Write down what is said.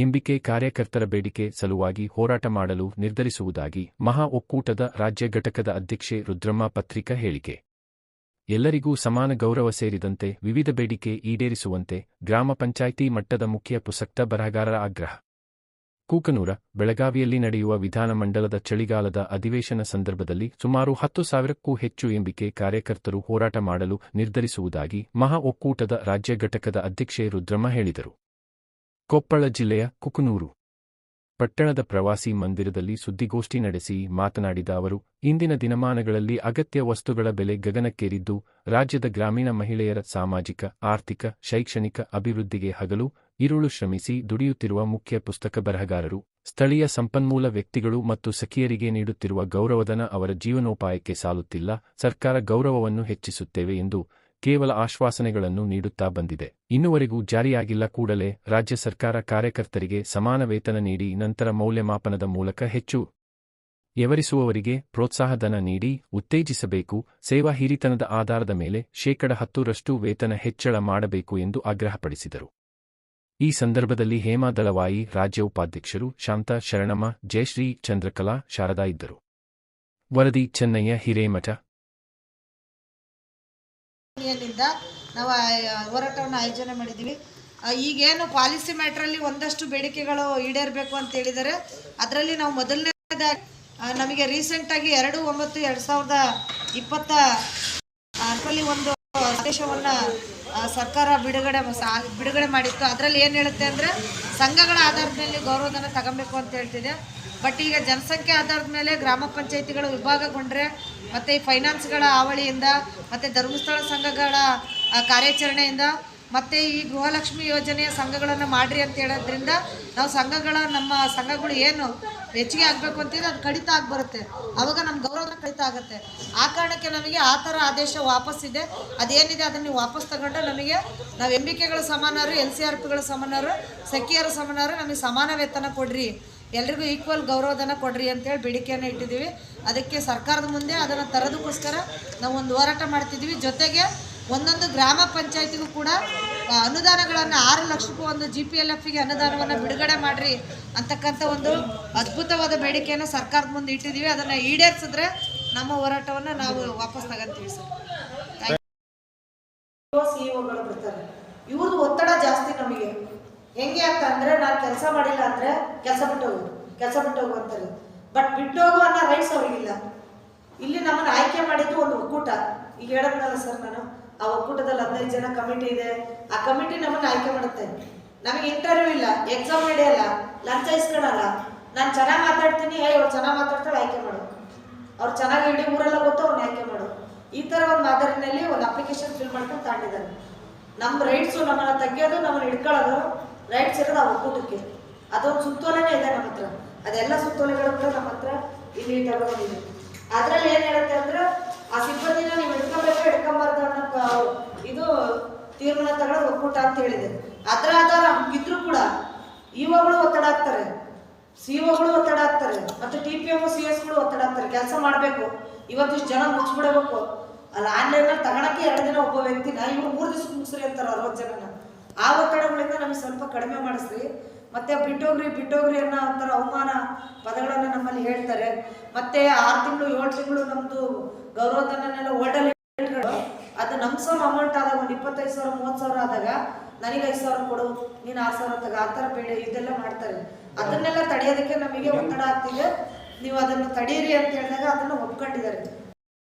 MBK ಕಾರ್ಯಕರ್ತರ ಬೇಡಿಕೆ ಸಲುವಾಗಿ ಹೋರಾಟ ಮಾಡಲು ನಿರ್ಧರಿಸುವುದಾಗಿ ಮಹಾ ಒಕ್ಕೂಟದ ರಾಜ್ಯ ಘಟಕದ ಅಧ್ಯಕ್ಷೆ ರುದ್ರಮ್ಮ ಪತ್ರಿಕಾ ಹೇಳಿಕೆ. ಎಲ್ಲರಿಗೂ ಸಮಾನ ಗೌರವ ಸೇರಿದಂತೆ ವಿವಿಧ ಬೇಡಿಕೆ ಈಡೇರಿಸುವಂತೆ ಗ್ರಾಮ ಪಂಚಾಯಿತಿ ಮಟ್ಟದ ಮುಖ್ಯ ಪುಸಕ್ತ ಬರಹಗಾರರ ಆಗ್ರಹ. ಕೂಕನೂರ, ಬೆಳಗಾವಿಯಲ್ಲಿ ನಡೆಯುವ ವಿಧಾನಮಂಡಲದ ಚಳಿಗಾಲದ ಅಧಿವೇಶನ ಸಂದರ್ಭದಲ್ಲಿ ಸುಮಾರು ಹತ್ತು ಸಾವಿರಕ್ಕೂ ಹೆಚ್ಚು ಎಂಬಿಕೆ ಕಾರ್ಯಕರ್ತರು ಹೋರಾಟ ಮಾಡಲು ನಿರ್ಧರಿಸುವುದಾಗಿ ಮಹಾ ಒಕ್ಕೂಟದ ರಾಜ್ಯ ಘಟಕದ ಅಧ್ಯಕ್ಷೆ ರುದ್ರಮ್ಮ ಹೇಳಿದರು. ಕೊಪ್ಪಳ ಜಿಲ್ಲೆಯ ಕುಕನೂರು. ಪಟ್ಟಣದ ಪ್ರವಾಸಿ ಮಂದಿರದಲ್ಲಿ ಸುದ್ದಿಗೋಷ್ಠಿ ನಡೆಸಿ ಮಾತನಾಡಿದ ಅವರು, ಇಂದಿನ ದಿನಮಾನಗಳಲ್ಲಿ ಅಗತ್ಯ ವಸ್ತುಗಳ ಬೆಲೆ ಗಗನಕ್ಕೇರಿದ್ದು, ರಾಜ್ಯದ ಗ್ರಾಮೀಣ ಮಹಿಳೆಯರ ಸಾಮಾಜಿಕ, ಆರ್ಥಿಕ, ಶೈಕ್ಷಣಿಕ ಅಭಿವೃದ್ಧಿಗೆ ಹಗಲು, ಇರುಳು ಶ್ರಮಿಸಿ ದುಡಿಯುತ್ತಿರುವ ಮುಖ್ಯ ಪುಸ್ತಕ ಬರಹಗಾರರು, ಸ್ಥಳೀಯ ಸಂಪನ್ಮೂಲ ವ್ಯಕ್ತಿಗಳು ಮತ್ತು ಸಖಿಯರಿಗೆ ನೀಡುತ್ತಿರುವ ಗೌರವಧನ ಅವರ ಜೀವನೋಪಾಯಕ್ಕೆ ಸಾಲುತ್ತಿಲ್ಲ, ಸರ್ಕಾರ ಗೌರವವನ್ನು ಹೆಚ್ಚಿಸುತ್ತೇವೆ ಎಂದು ಕೇವಲ ಆಶ್ವಾಸನೆಗಳನ್ನು ನೀಡುತ್ತಾ ಬಂದಿದೆ. ಇನ್ನುವರೆಗೂ ಜಾರಿಯಾಗಿಲ್ಲ ಕೂಡಲೇ ರಾಜ್ಯ ಸರ್ಕಾರ ಕಾರ್ಯಕರ್ತರಿಗೆ ಸಮಾನ ವೇತನ ನೀಡಿ ನಂತರ ಮೌಲ್ಯಮಾಪನದ ಮೂಲಕ ಹೆಚ್ಚು ಎವರಿಸುವವರಿಗೆ ಪ್ರೋತ್ಸಾಹಧನ ನೀಡಿ ಉತ್ತೇಜಿಸಬೇಕು, ಸೇವಾ ಹಿರಿತನದ ಆಧಾರದ ಮೇಲೆ ಶೇಕಡ ಹತ್ತರಷ್ಟು ವೇತನ ಹೆಚ್ಚಳ ಮಾಡಬೇಕು ಎಂದು ಆಗ್ರಹಪಡಿಸಿದರು. ಈ ಸಂದರ್ಭದಲ್ಲಿ ಹೇಮಾ ದಳವಾಯಿ, ರಾಜ್ಯ ಉಪಾಧ್ಯಕ್ಷರು ಶಾಂತ ಶರಣಮ್ಮ, ಜಯಶ್ರೀ ಚಂದ್ರಕಲಾ ಶಾರದಾ ಇದ್ದರು. ವರದಿ, ಚೆನ್ನಯ್ಯ, ಹಿರೇಮಠ ನಾವು ಹೋರಾಟವನ್ನು ಆಯೋಜನೆ ಮಾಡಿದ್ದೀವಿ. ಈಗೇನು ಪಾಲಿಸಿ ಮ್ಯಾಟ್ರಲ್ಲಿ ಒಂದಷ್ಟು ಬೇಡಿಕೆಗಳು ಈಡೇರಬೇಕು ಅಂತ ಹೇಳಿದರೆ ಅದರಲ್ಲಿ ನಾವು ಮೊದಲನೇದಾಗಿ ನಮಗೆ ರೀಸೆಂಟಾಗಿ ಎರಡು ಒಂಬತ್ತು ಎರಡು ಸಾವಿರದ ಇಪ್ಪತ್ತ ಅದರಲ್ಲಿ ಒಂದು ಆದೇಶವನ್ನು ಸರ್ಕಾರ ಬಿಡುಗಡೆ ಬಿಡುಗಡೆ ಮಾಡಿತ್ತು. ಅದರಲ್ಲಿ ಏನು ಹೇಳುತ್ತೆ ಅಂದರೆ ಸಂಘಗಳ ಆಧಾರದ ಮೇಲೆ ಗೌರವಧನ ತಗೊಬೇಕು ಅಂತ ಹೇಳ್ತಿದೆ. ಬಟ್ ಈಗ ಜನಸಂಖ್ಯೆ ಆಧಾರದ ಮೇಲೆ ಗ್ರಾಮ ಪಂಚಾಯಿತಿಗಳು ವಿಭಾಗಗೊಂಡ್ರೆ ಮತ್ತು ಈ ಫೈನಾನ್ಸ್ಗಳ ಹಾವಳಿಯಿಂದ, ಮತ್ತು ಧರ್ಮಸ್ಥಳ ಸಂಘಗಳ ಕಾರ್ಯಾಚರಣೆಯಿಂದ, ಮತ್ತು ಈ ಗೃಹಲಕ್ಷ್ಮಿ ಯೋಜನೆಯ ಸಂಘಗಳನ್ನು ಮಾಡಿರಿ ಅಂತ ಹೇಳೋದ್ರಿಂದ ನಾವು ಸಂಘಗಳ, ನಮ್ಮ ಸಂಘಗಳು ಏನು ಹೆಚ್ಚಿಗೆ ಆಗಬೇಕು ಅಂತಿದ್ರೆ ಅದು ಕಡಿತ ಆಗಿ ಬರುತ್ತೆ ಅವಾಗ ನಮ್ಮ ಗೌರವನ ಕಡಿತ ಆಗುತ್ತೆ. ಆ ಕಾರಣಕ್ಕೆ ನಮಗೆ ಆ ಥರ ಆದೇಶ ವಾಪಸ್ಸಿದೆ. ಅದೇನಿದೆ ಅದನ್ನು ನೀವು ವಾಪಸ್ ತಗೊಂಡು ನಮಗೆ ನಾವು ಎಂ ಬಿ ಕೆಗಳು ಸಮಾನರು ಎಲ್ ಸಿ ಆರ್ ಪಿಗಳ ಸಮಾನರು ಸಖಿಯರ ಸಮಾನರು ನಮಗೆ ಸಮಾನ ವೇತನ ಕೊಡ್ರಿ. ಎಲ್ರಿಗೂ ಈಕ್ವಲ್ ಗೌರವಧನ ಕೊಡ್ರಿ ಅಂತೇಳಿ ಬೇಡಿಕೆಯನ್ನು ಇಟ್ಟಿದ್ದೀವಿ. ಅದಕ್ಕೆ ಸರ್ಕಾರದ ಮುಂದೆ ಅದನ್ನು ತರೋದಕ್ಕೋಸ್ಕರ ನಾವು ಒಂದು ಹೋರಾಟ ಮಾಡ್ತಿದ್ದೀವಿ. ಜೊತೆಗೆ ಒಂದೊಂದು ಗ್ರಾಮ ಪಂಚಾಯತಿಗೂ ಕೂಡ ಅನುದಾನಗಳನ್ನು ಆರು ಲಕ್ಷಕ್ಕೂ ಒಂದು ಜಿ ಪಿ ಎಲ್ ಎಫ್ಗೆ ಅನುದಾನವನ್ನು ಬಿಡುಗಡೆ ಮಾಡಿರಿ ಅಂತಕ್ಕಂಥ ಒಂದು ಅದ್ಭುತವಾದ ಬೇಡಿಕೆಯನ್ನು ಸರ್ಕಾರದ ಮುಂದೆ ಇಟ್ಟಿದ್ದೀವಿ. ಅದನ್ನು ಈಡೇರಿಸಿದ್ರೆ ನಮ್ಮ ಹೋರಾಟವನ್ನು ನಾವು ವಾಪಸ್ ತಗೊಂತೀವಿ ಸರ್. ಸಿಇಒಗಳು ಬರ್ತಾರೆ. ಇವ್ರದ್ದು ಒತ್ತಡ ಜಾಸ್ತಿ ನಮಗೆ. ಹೆಂಗೆ ಅಂತ ಅಂದ್ರೆ ನಾನು ಕೆಲಸ ಮಾಡಿಲ್ಲ ಅಂದ್ರೆ ಕೆಲಸ ಬಿಟ್ಟು ಹೋಗೋದು ಕೆಲಸ ಬಿಟ್ಟು ಹೋಗು ಅಂತಾರೆ. ಬಟ್ ಬಿಟ್ಟೋಗು ಅನ್ನೋ ರೈಟ್ಸ್ ಅವ್ರಿಗಿಲ್ಲ. ಇಲ್ಲಿ ನಮ್ಮನ್ನು ಆಯ್ಕೆ ಮಾಡಿದ್ದು ಒಂದು ಒಕ್ಕೂಟ. ಈಗ ಹೇಳದ್ನಲ್ಲ ಸರ್ ನಾನು, ಆ ಒಕ್ಕೂಟದಲ್ಲಿ ಹದಿನೈದು ಜನ ಕಮಿಟಿ ಇದೆ. ಆ ಕಮಿಟಿ ನಮ್ಮನ್ನು ಆಯ್ಕೆ ಮಾಡುತ್ತೆ. ನಮಗೆ ಇಂಟರ್ವ್ಯೂ ಇಲ್ಲ ಎಕ್ಸಾಮ್ ನಡೆಯಲ್ಲ ಲಂಚ ಇಸ್ಕೊಳಲ್ಲ ನಾನು ಚೆನ್ನಾಗಿ ಮಾತಾಡ್ತೀನಿ ಏ ಅವ್ರು ಚೆನ್ನಾಗಿ ಮಾತಾಡ್ತಾಳೆ ಆಯ್ಕೆ ಮಾಡು. ಅವ್ರು ಚೆನ್ನಾಗಿ ಇಡೀ ಊರೆಲ್ಲ ಗೊತ್ತು ಅವ್ರನ್ನ ಆಯ್ಕೆ ಮಾಡು. ಈ ಥರ ಒಂದು ಮಾದರಿನಲ್ಲಿ ಒಂದು ಅಪ್ಲಿಕೇಶನ್ ಫಿಲ್ ಮಾಡ್ಕೊಂಡು ತಗೊಂಡಿದ್ದಾರೆ. ನಮ್ಮ ರೈಟ್ಸು ನಮ್ಮನ್ನ ತೆಗಿಯೋದು, ನಮ್ಮನ್ನು ಹಿಡ್ಕೊಳ್ಳೋದು ರೈಟ್ಸ್ ಇರೋದು ಆ ಒಕ್ಕೂಟಕ್ಕೆ ಅದೊಂದು ಸುತ್ತೋಲೆನೇ ಇದೆ ನಮ್ಮ ಹತ್ರ. ಅದೆಲ್ಲ ಸುತ್ತೋಲೆಗಳು ಕೂಡ ನಮ್ಮ ಹತ್ರ ಇಲ್ಲಿ ತಗೊಂಡಿದೆ ಅದರಲ್ಲಿ ಏನ್ ಹೇಳುತ್ತೆ ಅಂದ್ರೆ, ಆ ಸಿಬ್ಬಂದಿನ ನೀವು ಹಿಡ್ಕೊಬೇಕು, ಹಿಡ್ಕೊಂಬಾರ್ದು ಅನ್ನೋ ಇದು ತೀರ್ಮಾನ ತಗೊಳ್ಳೋದು ಒಕ್ಕೂಟ ಅಂತ ಹೇಳಿದೆ. ಅದರ ಆಧಾರ ಇದ್ರು ಕೂಡ ಇವಾಗಲೂ ಒತ್ತಡ ಆಗ್ತಾರೆ ಸಿಒಗಳು ಒತ್ತಡ ಆಗ್ತಾರೆ ಮತ್ತೆ ಟಿ ಪಿ ಎಂ ಸಿ ಎಸ್ಗಳು ಒತ್ತಡ ಆಗ್ತಾರೆ ಕೆಲಸ ಮಾಡಬೇಕು. ಇವತ್ತಿಷ್ಟು ಜನ ಮುಗಿಸ್ಬಿಡಬೇಕು ಆನ್ಲೈನ್ ಆನ್ಲೈನಲ್ಲಿ ತಗೊಳಕ್ಕೆ ಎರಡು ದಿನ ಒಬ್ಬ ವ್ಯಕ್ತಿನ ಇವ್ರು ಮೂರು ದಿವಸ ಮುಗಿಸ್ರಿ ಅಂತಾರೆ ಅರವತ್ತು ಜನನ. ಆ ಒತ್ತಡಗಳಿಂದ ನಮಗೆ ಸ್ವಲ್ಪ ಕಡಿಮೆ ಮಾಡಿಸ್ರಿ. ಮತ್ತೆ ಬಿಟ್ಟೋಗ್ರಿ ಬಿಟ್ಟೋಗ್ರಿ ಅನ್ನೋ ಒಂಥರ ಅವಮಾನ ಪದಗಳನ್ನು ನಮ್ಮಲ್ಲಿ ಹೇಳ್ತಾರೆ. ಮತ್ತೆ ಆರು ತಿಂಗಳು, ಏಳು ತಿಂಗಳು ನಮ್ದು ಗೌರವಧನನ್ನೆಲ್ಲ ಓಲ್ಡಲ್ಲಿ ಅದು ನಮ್ಮ ಸಾವಿರ ಅಮೌಂಟ್ ಆದಾಗ ಒಂದು ಇಪ್ಪತ್ತೈದು ಸಾವಿರ, ಮೂವತ್ತು ಸಾವಿರ ಆದಾಗ ನನಗೆ ಐದು ಸಾವಿರ ಕೊಡು, ನೀನು ಆರು ಸಾವಿರ ತಗ, ಆ ಥರ ಬೇಡ ಇದೆಲ್ಲ ಮಾಡ್ತಾರೆ. ಅದನ್ನೆಲ್ಲ ತಡೆಯೋದಕ್ಕೆ ನಮಗೆ ಒತ್ತಡ ಆಗ್ತಿದೆ. ನೀವು ಅದನ್ನು ತಡೀರಿ ಅಂತ ಹೇಳಿದಾಗ ಅದನ್ನು ಒಪ್ಕೊಂಡಿದ್ದಾರೆ.